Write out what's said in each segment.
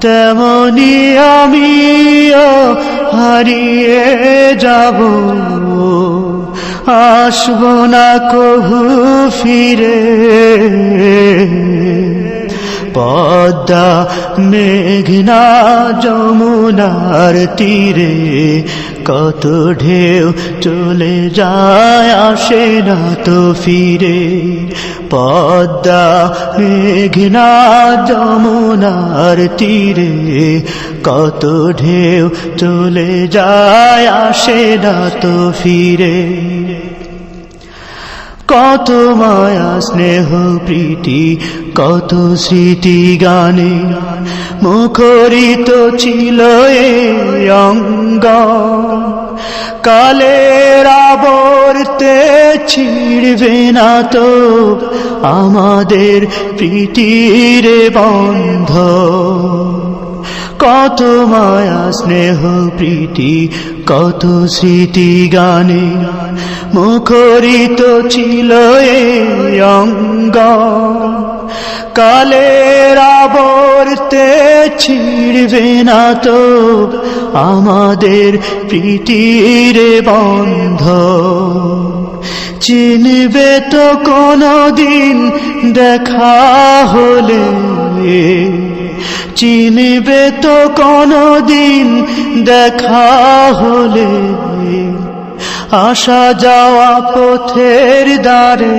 তেমনি আমিও হারিয়ে যাব। আসব না কহু ফিরে। পদ্মা মেঘনা যমুনার তীরে কত ঢেউ চলে যায়, আসে না তো ফিরে। পদ্মা, মেঘনা, যমুনার তীরে। কত ঢেউ চলে যায়, আসে না তো ফিরে। কত মায়া, স্নেহ, প্রীতি, কত স্মৃতি গানে। মুখরিত ছিল এ অঙ্গ। কালের আবর্তে ছিড়বে না তো আমাদের প্রীতির বন্ধ। কত মায়া, স্নেহ, প্রীতি, কত স্মৃতি গানে মুখরিত ছিল অঙ্গ। কালের আবর্তে ছিড়বে না তো আমাদের প্রীতির বন্ধ। চিনবে তো কোনো দিন দেখা হলে, চিনবে তো কোনো দিন দেখা হলে। আসা যাওয়া পথের দ্বারে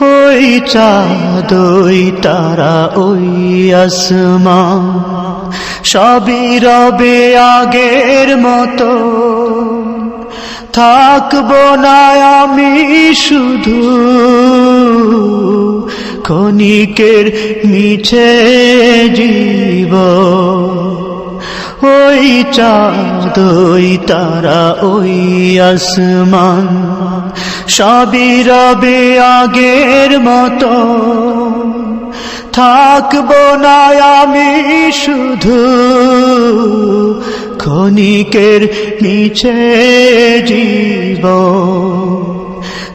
ওই চাঁদ ওই তারা ওই আসমা সবই রবে আগের মতো। থাকব না আমি শুধু ক্ষণিকের মিছে জীব। ওই চাঁদ ওই তারা ওই আসমান। সবই রবে আগের মতো। থাকব না আমি শুধু ক্ষণিকের নিচে জীব।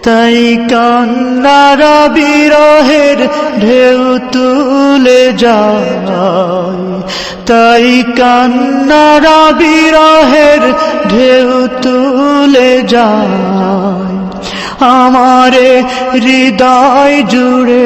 তাই কান্নারা বিরহের ঢেউ তুলে যায়। তাই কান্নারা বিরহের ঢেউ তুলে যায়। আমারে হৃদয় জুড়ে